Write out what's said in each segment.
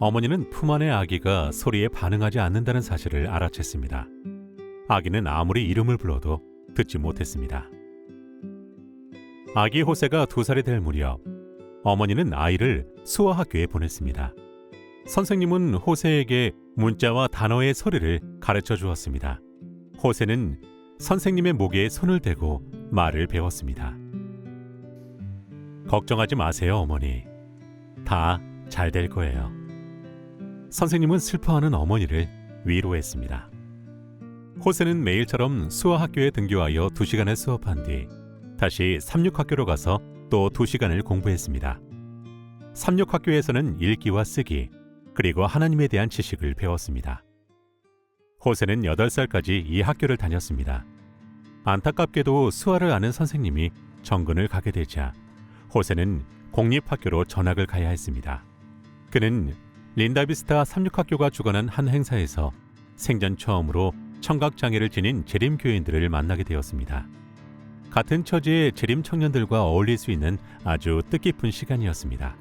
어머니는 품 안의 아기가 소리에 반응하지 않는다는 사실을 알아챘습니다. 아기는 아무리 이름을 불러도 듣지 못했습니다. 아기 호세가 두 살이 될 무렵 어머니는 아이를 수어 학교에 보냈습니다. 선생님은 호세에게 문자와 단어의 소리를 가르쳐 주었습니다. 호세는 선생님의 목에 손을 대고 말을 배웠습니다. 걱정하지 마세요, 어머니. 다 잘 될 거예요. 선생님은 슬퍼하는 어머니를 위로했습니다. 호세는 매일처럼 수어 학교에 등교하여 두 시간을 수업한 뒤 다시 삼육학교로 가서 또두 시간을 공부했습니다. 삼육학교에서는 읽기와 쓰기 그리고 하나님에 대한 지식을 배웠습니다. 호세는 8살까지 이 학교를 다녔습니다. 안타깝게도 수아를 아는 선생님이 정근을 가게 되자 호세는 공립학교로 전학을 가야 했습니다. 그는 린다비스타 삼육학교가 주관한 한 행사에서 생전 처음으로 청각장애를 지닌 재림 교인들을 만나게 되었습니다. 같은 처지의 재림 청년들과 어울릴 수 있는 아주 뜻깊은 시간이었습니다.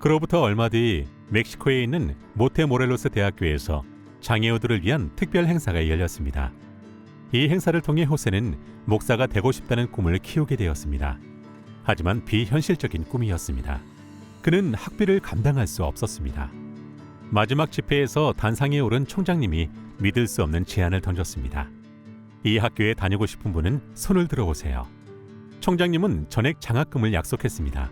그로부터 얼마 뒤 멕시코에 있는 모테모렐로스 대학교에서 장애우들을 위한 특별 행사가 열렸습니다. 이 행사를 통해 호세는 목사가 되고 싶다는 꿈을 키우게 되었습니다. 하지만 비현실적인 꿈이었습니다. 그는 학비를 감당할 수 없었습니다. 마지막 집회에서 단상에 오른 총장님이 믿을 수 없는 제안을 던졌습니다. 이 학교에 다니고 싶은 분은 손을 들어보세요. 총장님은 전액 장학금을 약속했습니다.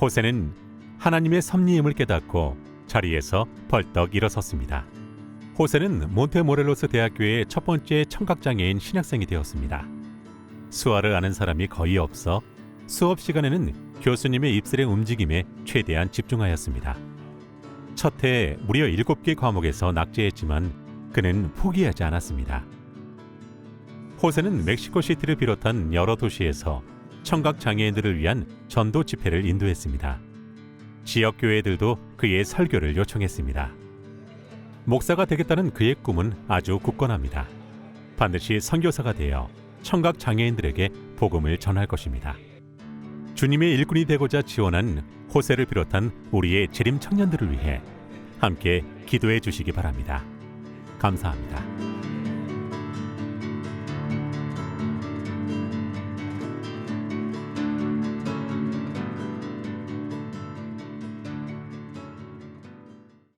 호세는 하나님의 섭리임을 깨닫고 자리에서 벌떡 일어섰습니다. 호세는 몬테모렐로스 대학교의 첫 번째 청각장애인 신학생이 되었습니다. 수아를 아는 사람이 거의 없어 수업 시간에는 교수님의 입술의 움직임에 최대한 집중하였습니다. 첫해 무려 7개 과목에서 낙제했지만 그는 포기하지 않았습니다. 호세는 멕시코 시티를 비롯한 여러 도시에서 청각 장애인들을 위한 전도 집회를 인도했습니다. 지역 교회들도 그의 설교를 요청했습니다. 목사가 되겠다는 그의 꿈은 아주 굳건합니다. 반드시 선교사가 되어 청각 장애인들에게 복음을 전할 것입니다. 주님의 일꾼이 되고자 지원한 호세를 비롯한 우리의 재림 청년들을 위해 함께 기도해 주시기 바랍니다. 감사합니다.